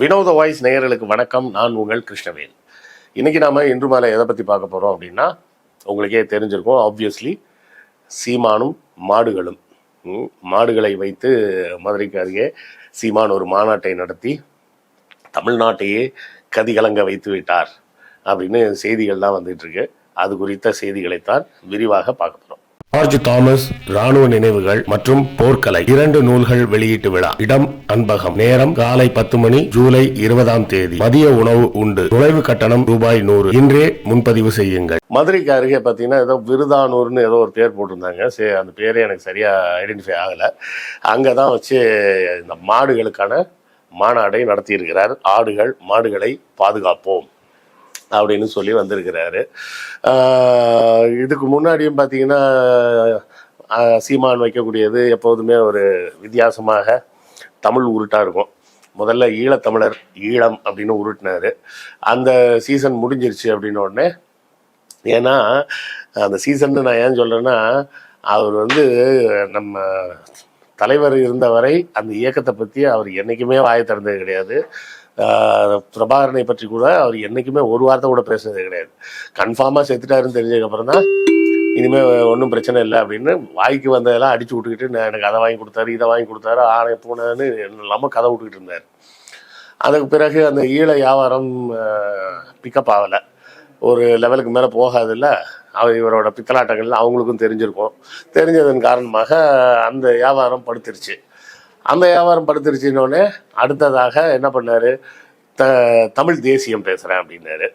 வினோத வாய்ஸ் நேயர்களுக்கு வணக்கம். நான் உங்கள் கிருஷ்ணவேல். இன்னைக்கு நாம இன்று மாலை எதை பற்றி பார்க்க போகிறோம் அப்படின்னா உங்களுக்கே தெரிஞ்சிருக்கும் ஆப்வியஸ்லி சீமானும் மாடுகளும். மாடுகளை வைத்து மதுரைக்கு அருகே சீமான் ஒரு மாநாட்டை நடத்தி தமிழ்நாட்டையே கதிகலங்க வைத்து விட்டார் அப்படின்னு செய்திகள்லாம் வந்துட்டு இருக்கு. அது குறித்த செய்திகளைத்தான் விரிவாக பார்க்க போகிறோம் ஜார்ஜ் தாமஸ் ராணுவ நினைவுகள் மற்றும் போர்க்கலை இரண்டு நூல்கள் வெளியீட்டு விழா. இடம் அன்பகம். நேரம் காலை பத்து மணி ஜூலை இருபதாம் தேதி. மதிய உணவு உண்டு. நுழைவு கட்டணம் ரூபாய் நூறு. இன்றே முன்பதிவு செய்யுங்கள். மதுரைக்கு அருகே பார்த்தீங்கன்னா ஏதோ விருதானூர்னு ஏதோ ஒரு பேர் போட்டிருந்தாங்க. சரி அந்த பேரே எனக்கு சரியா ஐடென்டிஃபை ஆகலை. அங்கே தான் வச்சு இந்த மாடுகளுக்கான மாநாடை நடத்தியிருக்கிறார். ஆடுகள் மாடுகளை பாதுகாப்போம். அப்படின்னு சொல்லி வந்திருக்கிறாரு. ஆஹ் இதுக்கு முன்னாடியும் பார்த்தீங்கன்னா சீமான் வைக்கக்கூடியது எப்போதுமே ஒரு வித்தியாசமாக தமிழ் உருட்டாக இருக்கும். முதல்ல ஈழத்தமிழர் ஈழம் அப்படின்னு உருட்டினாரு. அந்த சீசன் முடிஞ்சிருச்சு அப்படின்ன உடனே ஏன்னா அந்த சீசன் நான் ஏன் சொல்றேன்னா அவர் வந்து நம்ம தலைவர் இருந்த வரை அந்த இயக்கத்தை பற்றி அவர் என்றைக்குமே வாயை திறந்தது கிடையாது. பிரபாகரனை பற்றி கூட அவர் என்றைக்குமே ஒரு வார்த்தை கூட பேசுனது கிடையாது. கன்ஃபார்மாக செத்துட்டாருன்னு தெரிஞ்சதுக்கப்புறம் தான் இனிமேல் ஒன்றும் பிரச்சனை இல்லை அப்படின்னு வாய்க்கு வந்ததெல்லாம் அடிச்சு விட்டுக்கிட்டு நான் எனக்கு அதை வாங்கி கொடுத்தாரு இதை வாங்கி கொடுத்தாரு ஆணை பூனைன்னு இல்லாமல் கதை விட்டுக்கிட்டு இருந்தார். அதுக்கு பிறகு அந்த ஈழ வியாபாரம் பிக்கப் ஆகலை. ஒரு லெவலுக்கு மேலே போகாதில்ல. அவர் இவரோட பித்தலாட்டங்கள் அவங்களுக்கும் தெரிஞ்சிருக்கும். தெரிஞ்சதன் காரணமாக அந்த வியாபாரம் படுத்துருச்சு. அந்த வியாபாரம் படுத்துருச்சுன்னொடனே அடுத்ததாக என்ன பண்ணாரு? த தமிழ் தேசியம் பேசுகிறேன் அப்படின்னாரு.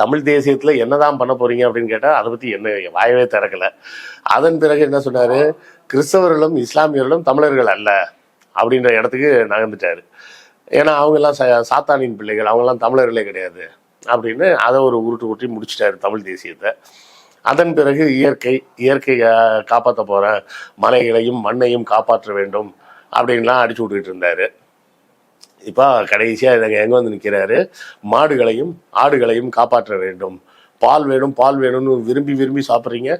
தமிழ் தேசியத்தில் என்னதான் பண்ண போறீங்க அப்படின்னு கேட்டால் அதை பற்றி என்ன வாயவே திறக்கல. அதன் பிறகு என்ன சொன்னார்? கிறிஸ்தவர்களும் இஸ்லாமியர்களும் தமிழர்கள் அல்ல அப்படின்ற இடத்துக்கு நகர்ந்துட்டார். ஏன்னா அவங்கெல்லாம் ச சாத்தானின் பிள்ளைகள் அவங்கெல்லாம் தமிழர்களே கிடையாது அப்படின்னு அதை ஒரு உருட்டு உருட்டி முடிச்சிட்டாரு தமிழ் தேசியத்தை. அதன் பிறகு இயற்கை இயற்கையை காப்பாற்ற போகிற மலைகளையும் மண்ணையும் காப்பாற்ற வேண்டும். அப்படின்லாம் அடிச்சு விட்டுக்கிட்டு இருந்தாரு. இப்போ கடைசியாக இதை எங்கே வந்து நிற்கிறாரு மாடுகளையும் ஆடுகளையும் காப்பாற்ற வேண்டும். பால் வேணும் பால் வேணும்னு விரும்பி விரும்பி சாப்பிட்றீங்க.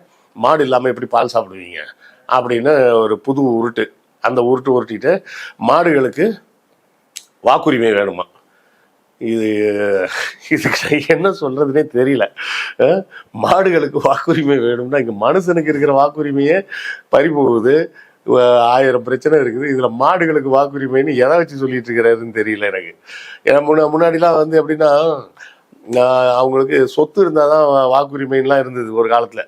மாடு இல்லாமல் எப்படி பால் சாப்பிடுவீங்க? அப்படின்னு ஒரு புது உருட்டு அந்த உருட்டு உருட்டிட்டு மாடுகளுக்கு வாக்குரிமை வேணுமா? இது இதுக்கு என்ன சொல்றதுனே தெரியல. மாடுகளுக்கு வாக்குரிமை வேணும்னா இங்கே மனுஷனுக்கு இருக்கிற வாக்குரிமையே பறிபோகுது. ஆயிரம் பிரச்சனை இருக்குது. இதில் மாடுகளுக்கு வாக்குரிமைன்னு எதை வச்சு சொல்லிட்டு இருக்கிறாருன்னு தெரியல எனக்கு. ஏன்னா முன்ன முன்னாடிலாம் வந்து எப்படின்னா நான் அவங்களுக்கு சொத்து இருந்தால் தான் வாக்குரிமைலாம் இருந்தது ஒரு காலத்தில்.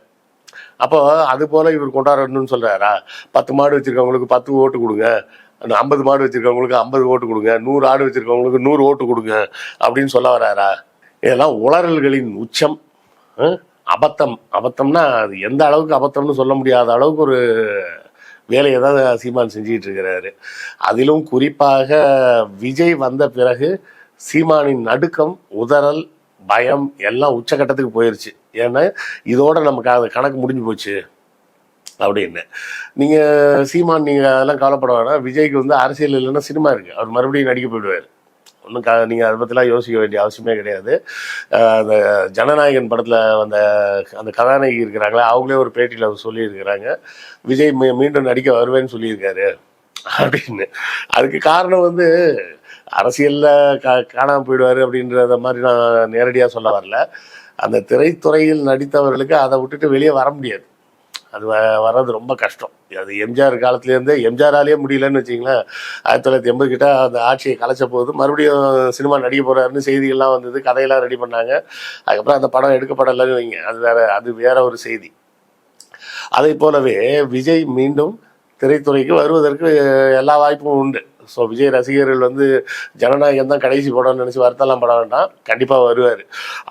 அப்போ அது போல் இவர் கொண்டாடணும்னு சொல்கிறாரா பத்து மாடு வச்சிருக்கவங்களுக்கு பத்து ஓட்டு கொடுங்க. ஐம்பது மாடு வச்சுருக்கவங்களுக்கு ஐம்பது ஓட்டு கொடுங்க. நூறு ஆடு வச்சுருக்கவங்களுக்கு நூறு ஓட்டு கொடுங்க அப்படின்னு சொல்ல வராரா? இதெல்லாம் உளறல்களின் உச்சம். அபத்தம். அபத்தம்னா அது எந்த அளவுக்கு அபத்தம்னு சொல்ல முடியாத அளவுக்கு ஒரு வேலையை தான் சீமான் செஞ்சிட்டு இருக்கிறாரு அதிலும் குறிப்பாக விஜய் வந்த பிறகு சீமானின் நடுக்கம் உதறல் பயம் எல்லாம் உச்சக்கட்டத்துக்கு போயிருச்சு. ஏன்னா இதோட நமக்கு அது கணக்கு முடிஞ்சு போச்சு அப்படின்னு. நீங்கள் சீமான் நீங்கள் அதெல்லாம் கவலைப்பட வேணாம். விஜய்க்கு வந்து அரசியல் இல்லைன்னா சினிமா இருக்குது அவர் மறுபடியும் நடிக்க போயிடுவார். ஒன்றும் க நீங்கள் அதை பற்றிலாம் யோசிக்க வேண்டிய அவசியமே கிடையாது. அந்த ஜனநாயகன் படத்தில் வந்த அந்த கதாநாயகி இருக்கிறாங்களே அவங்களே ஒரு பேட்டியில் அவர் சொல்லியிருக்கிறாங்க. விஜய் மீ- மீண்டும் நடிக்க வருவேன்னு சொல்லியிருக்காரு. அப்படின்னு. அதுக்கு காரணம் வந்து அரசியலில் கா காணாமல் போயிடுவார் அப்படின்றத மாதிரி நான் நேரடியாக சொல்ல வரல. அந்த திரைத்துறையில் நடித்தவர்களுக்கு அதை விட்டுட்டு வெளியே வர முடியாது. அது வ- வர்றது ரொம்ப கஷ்டம். அது எம்ஜிஆர் காலத்துலேருந்தே எம்ஜிஆராலேயே முடியலன்னு வச்சிங்களேன் ஆயிரத்தி தொள்ளாயிரத்தி எண்பது கிட்ட அந்த ஆட்சியை கலைச்ச போது மறுபடியும் சினிமா நடிக்க போகிறாருன்னு செய்திகள்லாம் வந்தது கதையெல்லாம் ரெடி பண்ணாங்க. அதுக்கப்புறம் அந்த படம் எடுக்கப்படலைன்னு வைங்க. அது வேற அது வேற ஒரு செய்தி. அதை போலவே விஜய் மீண்டும் திரைத்துறைக்கு வருவதற்கு எல்லா வாய்ப்பும் உண்டு. ஸோ விஜய் ரசிகர்கள் வந்து ஜனநாயகம் தான் கடைசி படம்னு நினச்சி வருத்தலாம் பட வேண்டாம். கண்டிப்பாக வருவார்.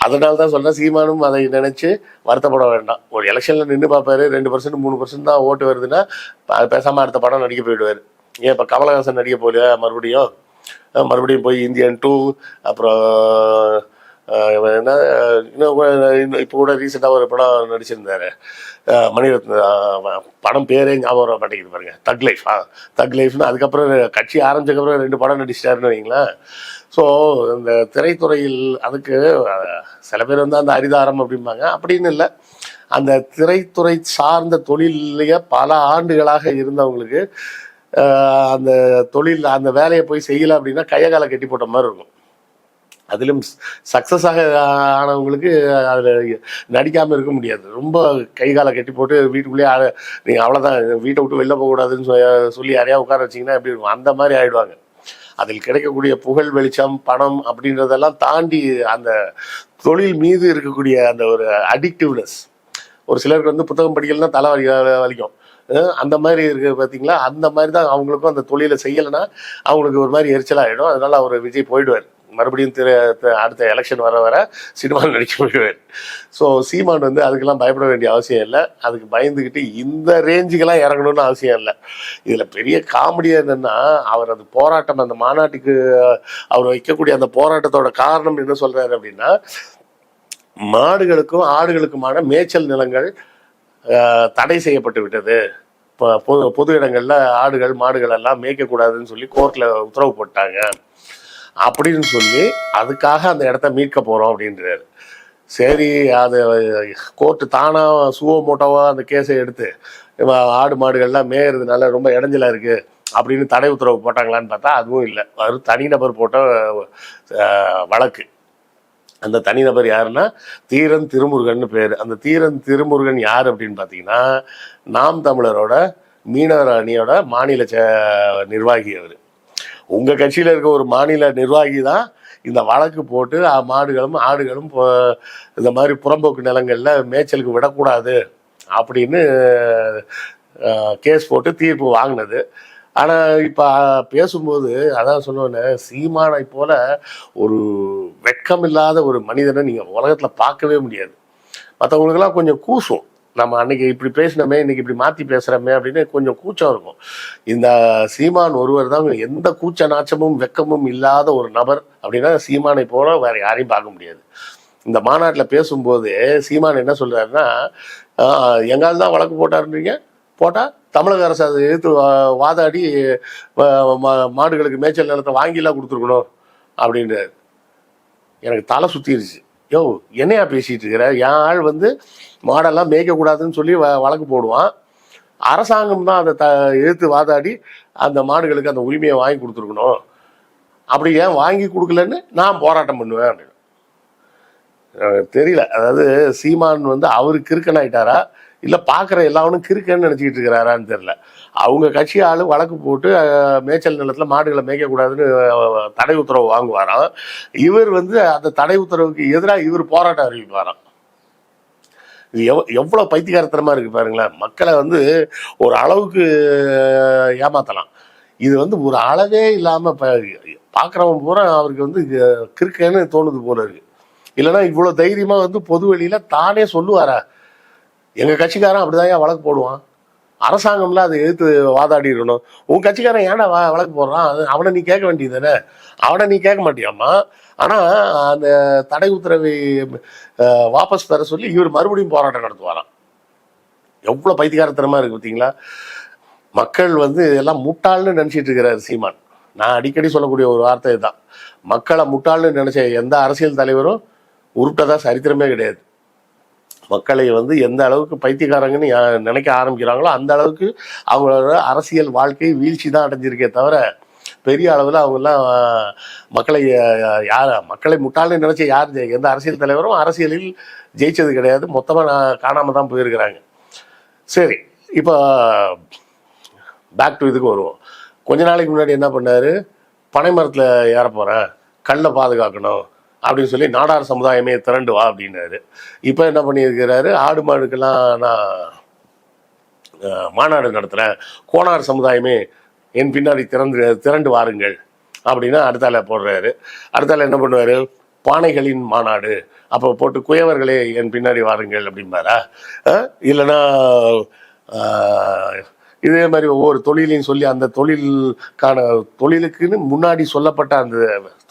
அதனால தான் சொல்கிறேன் சீமானும் அதை நினச்சி வருத்தப்பட வேண்டாம். ஒரு எலெக்ஷனில் நின்று பார்ப்பாரு ரெண்டு பர்சன்ட் மூணு பர்சன்ட் தான் ஓட்டு வருதுன்னா பேசாமல் அடுத்த படம் நடிக்க போயிடுவார். ஏன் இப்போ கமலஹாசன் நடிக்க போகலையா மறுபடியும்? மறுபடியும் போய் இந்தியன் டூ அப்புறம் என்ன இன்னும் இன்னும் இப்போ கூட ரீசெண்டாக ஒரு படம் நடிச்சிருந்தாரு. மணிரத்ன படம் பேரே ஞாபகம் வர மாட்டேங்குது பாருங்க. தக் லைஃப் ஆ தக் லைஃப்னு அதுக்கப்புறம் கட்சி ஆரம்பிச்சதுக்கப்புறம் ரெண்டு படம் நடிச்சிட்டாருன்னு வைங்களேன். ஸோ இந்த திரைத்துறையில் அதுக்கு சில பேர் வந்து அந்த அரிதாரம் அப்படிம்பாங்க. அப்படின்னு இல்லை. அந்த திரைத்துறை சார்ந்த தொழிலையே பல ஆண்டுகளாக இருந்தவங்களுக்கு அந்த தொழில் அந்த வேலையை போய் செய்யலை அப்படின்னா கையை காலை கட்டி போட்ட மாதிரி இருக்கும். அதிலும் சக்ஸஸ் ஆக ஆனவங்களுக்கு அதில் நடிக்காமல் இருக்க முடியாது. ரொம்ப கை காலை கட்டி போட்டு வீட்டுக்குள்ளேயே ஆட நீங்கள் அவ்வளோதான் வீட்டை விட்டு வெளில போகக்கூடாதுன்னு சொல்லி யாரையா உட்கார வச்சிங்கன்னா எப்படி இருக்கும்? அந்த மாதிரி ஆயிடுவாங்க. அதில் கிடைக்கக்கூடிய புகழ் வெளிச்சம் பணம் அப்படின்றதெல்லாம் தாண்டி அந்த தொழில் மீது இருக்கக்கூடிய அந்த ஒரு அடிக்டிவ்னஸ் ஒரு சிலருக்கு வந்து புத்தகம் படிக்கலன்னா தலை வலி வலிக்கும். அந்த மாதிரி இருக்கு பார்த்தீங்களா அந்த மாதிரி தான் அவங்களுக்கும் அந்த தொழிலை செய்யலைன்னா அவங்களுக்கு ஒரு மாதிரி எரிச்சலாகிடும் அதனால அவர் விஜய் போயிடுவார். மறுபடியும் திரு அடுத்த எலெக்ஷன் வர வர சினிமாவில் நடிக்க போயிடுவார் ஸோ சீமான் வந்து அதுக்கெல்லாம் பயப்பட வேண்டிய அவசியம் இல்லை. அதுக்கு பயந்துக்கிட்டு இந்த ரேஞ்சுக்கெல்லாம் இறங்கணும்னு அவசியம் இல்லை. இதில் பெரிய காமெடியாக என்னென்னா அவர் அந்த போராட்டம் அந்த மாநாட்டுக்கு அவர் வைக்கக்கூடிய அந்த போராட்டத்தோட காரணம் என்ன சொல்கிறாரு அப்படின்னா மாடுகளுக்கும் ஆடுகளுக்குமான மேய்ச்சல் நிலங்கள் தடை செய்யப்பட்டு விட்டது. இப்போ பொது பொது இடங்களில் ஆடுகள் மாடுகள் எல்லாம் மேய்க்கக்கூடாதுன்னு சொல்லி கோர்ட்டில் உத்தரவு போட்டாங்க. அப்படின்னு சொல்லி அதுக்காக அந்த இடத்த மீட்க போகிறோம் அப்படின்றாரு. சரி அது கோர்ட்டு தானாக சுவோ மோட்டோவா அந்த கேஸை எடுத்து ஆடு மாடுகள்லாம் மேயறதுனால ரொம்ப இடைஞ்சலாக இருக்குது அப்படின்னு தடை உத்தரவு போட்டாங்களான்னு பார்த்தா அதுவும் இல்லை. அது தனிநபர் போட்ட வழக்கு. அந்த தனிநபர் யாருன்னா தீரன் திருமுருகன் பேர். அந்த தீரன் திருமுருகன் யார் அப்படின்னு பார்த்தீங்கன்னா நாம் தமிழரோட மீனவர் அணியோட மாநில ச- நிர்வாகி அவர். உங்கள் கட்சியில் இருக்க ஒரு மாநில நிர்வாகி தான் இந்த வழக்கு போட்டு மாடுகளும் ஆடுகளும் இந்த மாதிரி புறம்போக்கு நிலங்களில் மேய்ச்சலுக்கு விடக்கூடாது அப்படின்னு கேஸ் போட்டு தீர்ப்பு வாங்கினது. ஆனால் இப்போ பேசும்போது அதான் சொன்னோன்னே சீமானை போல ஒரு வெட்கம் இல்லாத ஒரு மனிதனை நீங்கள் உலகத்தில் பார்க்கவே முடியாது. மற்றவங்களுக்கெல்லாம் கொஞ்சம் கூசும். நம்ம அன்னைக்கு இப்படி பேசினோமே இன்னைக்கு இப்படி மாத்தி பேசுகிறோமே அப்படின்னு கொஞ்சம் கூச்சம் இருக்கும். இந்த சீமான் ஒருவர் தான் எந்த கூச்ச நாச்சமும் வெக்கமும் இல்லாத ஒரு நபர் அப்படின்னா சீமானை போல வேற யாரையும் பார்க்க முடியாது. இந்த மாநாட்டில் பேசும்போது சீமான் என்ன சொல்றாருன்னா எங்கால் தான் வழக்கு போட்டாருன்றீங்க? போட்டா தமிழக அரசு அதை எதிர்த்து வாதாடி மா- மாடுகளுக்கு மேய்ச்சல் நிலத்தை வாங்கிலாம் கொடுத்துருக்கணும் அப்படின்றாரு. எனக்கு தலை சுத்திருச்சு. யோ என்னையா பேசிட்டு இருக்கிற? என் ஆள் வந்து மாடெல்லாம் மேய்க்கக்கூடாதுன்னு சொல்லி வ- வழக்கு போடுவான். அரசாங்கம் தான் அதை த எதிர்த்து வாதாடி அந்த மாடுகளுக்கு அந்த உரிமையை வாங்கி கொடுத்துருக்கணும். அப்படி ஏன் வாங்கி கொடுக்கலன்னு நான் போராட்டம் பண்ணுவேன் அப்படின்னு. தெரியல. அதாவது சீமான் வந்து அவரு கிறுக்கன் இல்லை பார்க்குற எல்லாவனும் கிறுக்கன்னு நினச்சிக்கிட்டு இருக்கிறாரான்னு தெரியல. அவங்க கட்சி ஆள் வழக்கு போட்டு மேய்ச்சல் நிலத்தில் மாடுகளை மேய்க்கக்கூடாதுன்னு தடை உத்தரவு வாங்குவாராம். இவர் வந்து அந்த தடை உத்தரவுக்கு எதிராக இவர் போராட்டம் அறிவிப்பாராம். இது எவ் எவ்வளோ பைத்தியகாரத்தனமாக இருக்கு பாருங்களேன். மக்களை வந்து ஒரு அளவுக்கு ஏமாத்தலாம். இது வந்து ஒரு அளவே இல்லாம இப்போ பார்க்குறவன் பூரா அவருக்கு வந்து அஹ், கிறுக்கன்னு தோணுது போல இருக்கு. இல்லைன்னா இவ்வளோ தைரியமா வந்து பொதுவெளியில தானே சொல்லுவாரா? எங்கள் கட்சிக்காரன் அப்படிதான் வழக்கு போடுவான்? அரசாங்கம்ல அதை எதிர்த்து வாதாடிடணும் உன் கட்சிக்காரன் ஏன்டா வா- வழக்கு போடுறான்? அது அவனை நீ கேட்க வேண்டியது தானே அவனை நீ கேட்க மாட்டியாம்மா? ஆனால் அந்த தடை உத்தரவை வாபஸ் பெற சொல்லி இவர் மறுபடியும் போராட்டம் நடத்துவாராம். எவ்வளோ பைத்தியகாரத்தனமாக இருக்கு பார்த்தீங்களா மக்கள் வந்து எல்லாம் முட்டாள்னு நினச்சிட்டு இருக்கிறார் சீமான். நான் அடிக்கடி சொல்லக்கூடிய ஒரு வார்த்தை தான் மக்களை முட்டாள்னு நினச்ச எந்த அரசியல் தலைவரும் உருட்டதா சரித்திரமே கிடையாது. மக்களை வந்து எந்த அளவுக்கு பைத்தியக்காரங்கன்னு யா- நினைக்க ஆரம்பிக்கிறாங்களோ அந்த அளவுக்கு அவங்களோட அரசியல் வாழ்க்கை வீழ்ச்சி தான் அடைஞ்சிருக்கே தவிர பெரிய அளவில் அவங்கெல்லாம் மக்களை யார் மக்களை முட்டாள்னு நினச்ச யார் எந்த அரசியல் தலைவரும் அரசியலில் ஜெயிச்சது கிடையாது. மொத்தமாக நான் காணாமல் தான் போயிருக்கிறாங்க. சரி இப்போ பேக் டு இதுக்கு வருவோம். கொஞ்ச நாளைக்கு முன்னாடி என்ன பண்ணார்? பனை மரத்தில் ஏற போகிறேன் கல்லை பாதுகாக்கணும். அப்படின்னு சொல்லி நாடார் சமுதாயமே திரண்டு வா அப்படின்னாரு. இப்போ என்ன பண்ணியிருக்கிறாரு? ஆடு மாடுக்கெல்லாம் நான் மாநாடு நடத்துகிறேன் கோனார் சமுதாயமே என் பின்னாடி திறந்து திரண்டு வாருங்கள் அப்படின்னா அடுத்தால போடுறாரு. அடுத்தால என்ன பண்ணுவார்? பானைகளின் மாநாடு. அப்போ போட்டு குயவர்களே என் பின்னாடி வாருங்கள் அப்படிம்பாரா? இல்லைன்னா இதே மாதிரி ஒவ்வொரு தொழிலையும் சொல்லி அந்த தொழிலுக்கான தொழிலுக்குன்னு முன்னாடி சொல்லப்பட்ட அந்த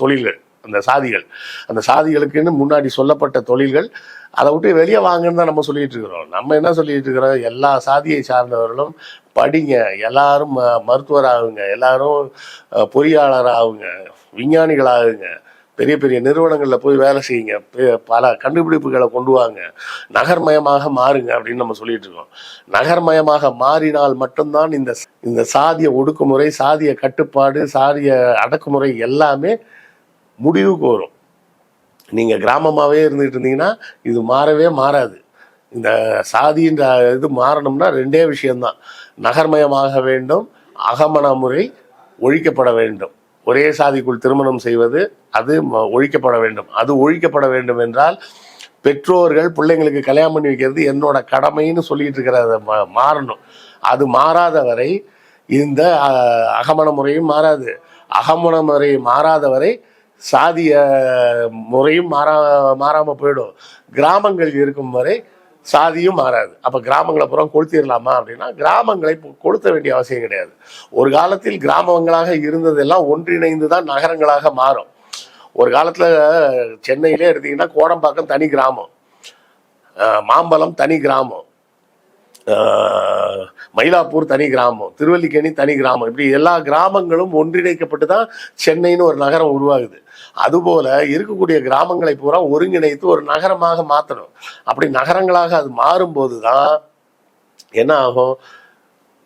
தொழில்கள். அந்த சாதிகள். அந்த சாதிகளுக்குன்னு முன்னாடி சொல்லப்பட்ட தொழில்கள் அதை விட்டு வெளியே வாங்கன்னு தான் நம்ம சொல்லிட்டு இருக்கிறோம். நம்ம என்ன சொல்லிட்டு இருக்கிறோம்? எல்லா சாதியை சார்ந்தவர்களும் படிங்க. எல்லாரும் ம- மருத்துவர் ஆகுங்க எல்லாரும் பொறியாளர் ஆகுங்க விஞ்ஞானிகள் ஆகுங்க பெரிய பெரிய நிறுவனங்களில் போய் வேலை செய்யுங்க. பல கண்டுபிடிப்புகளை கொண்டு வாங்க. நகர்மயமாக மாறுங்க அப்படின்னு நம்ம சொல்லிட்டு இருக்கோம். நகர்மயமாக மாறினால் மட்டும்தான் இந்த இந்த சாதிய ஒடுக்குமுறை சாதிய கட்டுப்பாடு சாதிய அடக்குமுறை எல்லாமே முடிவுக்கு வரும். நீங்கள் கிராமமாகவே இருந்துகிட்டு இருந்தீங்கன்னா இது மாறவே மாறாது. இந்த சாதின்ற இது மாறணும்னா ரெண்டே விஷயம்தான். நகர்மயமாக வேண்டும் அகமண முறை ஒழிக்கப்பட வேண்டும். ஒரே சாதிக்குள் திருமணம் செய்வது அது ம- ஒழிக்கப்பட வேண்டும். அது ஒழிக்கப்பட வேண்டும் என்றால் பெற்றோர்கள் பிள்ளைங்களுக்கு கல்யாணம் பண்ணி வைக்கிறது என்னோட கடமைன்னு சொல்லிட்டு இருக்கிறத மா- மாறணும். அது மாறாத வரை இந்த அகமண முறையும் மாறாது. அகமண முறை மாறாத வரை சாதிய முறையும் மாறா மாறாமல் போயிடும். கிராமங்கள் இருக்கும் வரை சாதியும் மாறாது. அப்போ கிராமங்களை புறம் கொளுத்திடலாமா அப்படின்னா கிராமங்களை கொளுத்த வேண்டிய அவசியம் கிடையாது. ஒரு காலத்தில் கிராமங்களாக இருந்ததெல்லாம் ஒன்றிணைந்து தான் நகரங்களாக மாறும். ஒரு காலத்தில் சென்னையிலே எடுத்தீங்கன்னா கோடம்பாக்கம் தனி கிராமம். மாம்பலம் தனி கிராமம். மயிலாப்பூர் தனி கிராமம் திருவல்லிக்கேணி தனி கிராமம். இப்படி எல்லா கிராமங்களும் ஒன்றிணைக்கப்பட்டு தான் சென்னைன்னு ஒரு நகரம் உருவாகுது. அதுபோல இருக்கக்கூடிய கிராமங்களை பூரா ஒருங்கிணைத்து ஒரு நகரமாக மாற்றணும் அப்படி நகரங்களாக அது மாறும்போது தான் என்ன ஆகும்?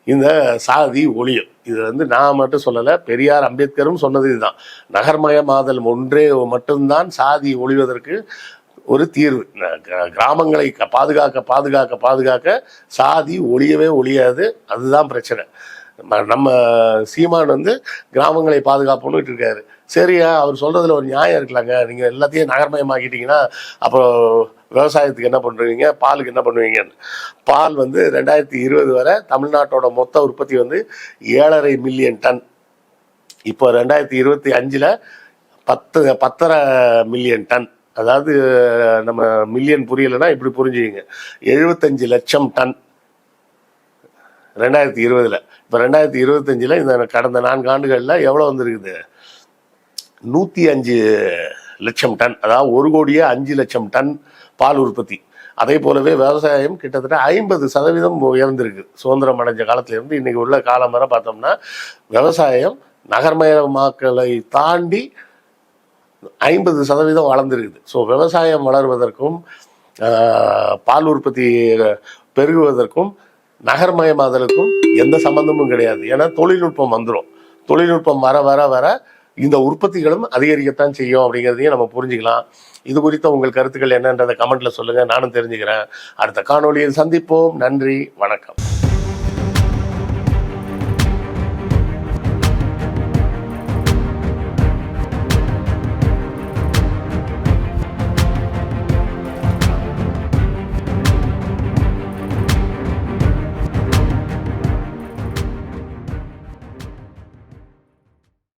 இந்த சாதி ஒளியும் இது வந்து நான் மட்டும் சொல்லலை பெரியார் அம்பேத்கரும் சொன்னது இதுதான். நகர்மயமாதல் ஒன்றே மட்டும்தான் சாதி ஒழிவதற்கு ஒரு தீர்வு. கிராமங்களை க- பாதுகாக்க பாதுகாக்க பாதுகாக்க சாதி ஒழியவே ஒழியாது. அதுதான் பிரச்சனை. நம்ம- சீமான் வந்து கிராமங்களை பாதுகாப்போன்னு இருக்காரு. சரியா அவர் சொல்றதுல ஒரு நியாயம் இருக்கலாங்க நீங்க எல்லாத்தையும் நகர்மயமாக்கிட்டீங்கன்னா அப்புறம் விவசாயத்துக்கு என்ன பண்ணுவீங்க? பாலுக்கு என்ன பண்ணுவீங்கன்னு. பால் வந்து ரெண்டாயிரத்தி இருபது வரை தமிழ்நாட்டோட மொத்த உற்பத்தி வந்து ஏழரை மில்லியன் டன். இப்போ ரெண்டாயிரத்தி இருபத்தி அஞ்சில் பத்து பத்தரை மில்லியன் டன். அதாவது நம்ம மில்லியன் புரியலைன்னா இப்படி புரிஞ்சுங்க எழுபத்தஞ்சு லட்சம் டன். ரெண்டாயிரத்தி இருபதுல. இப்போ ரெண்டாயிரத்தி இருபத்தஞ்சில் இந்த கடந்த நான்கு ஆண்டுகளில் எவ்வளோ வந்திருக்குது? நூற்றி அஞ்சு லட்சம் டன். அதாவது ஒரு கோடியே அஞ்சு லட்சம் டன் பால் உற்பத்தி. அதே போலவே விவசாயம் கிட்டத்தட்ட ஐம்பது சதவீதம் உயர்ந்திருக்கு. சுதந்திரம் அடைஞ்ச காலத்திலேருந்து இன்னைக்கு உள்ள காலம் வரை பார்த்தோம்னா விவசாயம் நகர்மயமாக்கலை தாண்டி ஐம்பது சதவீதம் வளர்ந்துருக்குது. ஸோ விவசாயம் வளர்வதற்கும் ஆஹ், பால் உற்பத்தி பெருகுவதற்கும் நகர்மயமாதலுக்கும் எந்த சம்பந்தமும் கிடையாது. ஏன்னா தொழில்நுட்பம் வந்துடும் தொழில்நுட்பம் வர வர வர இந்த உற்பத்திகளும் அதிகரிக்கத்தான் செய்யும் அப்படிங்கிறதையும் நம்ம புரிஞ்சுக்கலாம். இது குறித்த உங்கள் கருத்துக்கள் என்னன்றதை கமெண்ட்ல சொல்லுங்க. நானும் தெரிஞ்சுக்கிறேன். அடுத்த காணொலியில் சந்திப்போம். நன்றி. வணக்கம்.